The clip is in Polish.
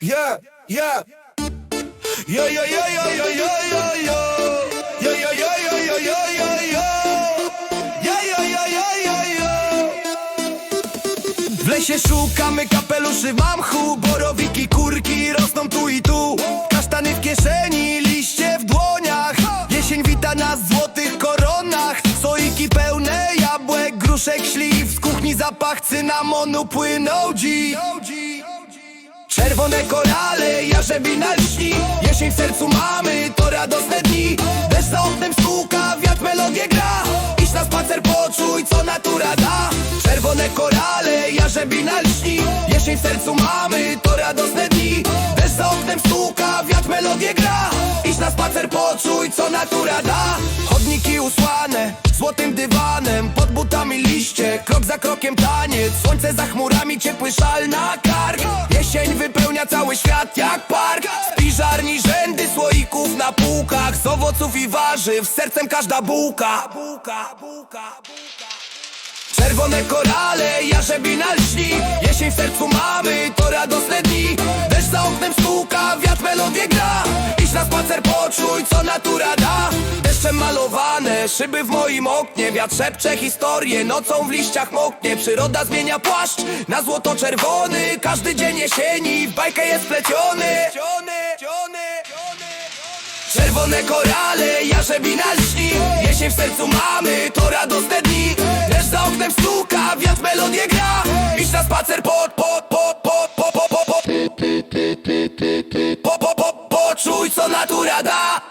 W lesie szukamy kapeluszy mamchu Borowiki, kurki rosną tu i tu Kasztany w kieszeni, liście w dłoniach Jesień wita nas złotych koronach Słoiki pełne jabłek, gruszek, śliw Z kuchni zapach cynamonu płynął dziś Czerwone korale, jarzębina lśni Jesień w sercu mamy, to radosne dni. Deszcz za oknem stuka, wiatr melodię gra. Idź na spacer, poczuj, co natura da. Czerwone korale, jarzębina lśni Jesień w sercu mamy, to radosne dni. Deszcz za oknem stuka, wiatr melodię gra. Idź na spacer, poczuj, co natura da. Chodniki usłane, złotym dywanem Pod butami liście, krok za krokiem taniec Słońce za chmurami, ciepły szal na kark Jesień wypełnia cały świat jak park. Z piżarni rzędy słoików na półkach Z owoców i warzyw, sercem każda bułka. Czerwone korale, jarzębina lśni. Jesień w sercu mamy, to radosne dni. Deszcz za oknem stuka, wiatr melodię gra. Idź na spacer, poczuj, co natura da. Deszczem oknie Szyby w moim oknie Wiatr szepcze historię Nocą w liściach moknie Przyroda zmienia płaszcz Na złoto-czerwony Każdy dzień jesieni W bajkę jest pleciony Czerwone korale Jarzebina lśni Jesień w sercu mamy To radosne dni Deszcz za oknem stuka Wiatr melodię gra Idź na spacer pod, pod, pod, pod, pod, pod, pod, pod Poczuj co natura da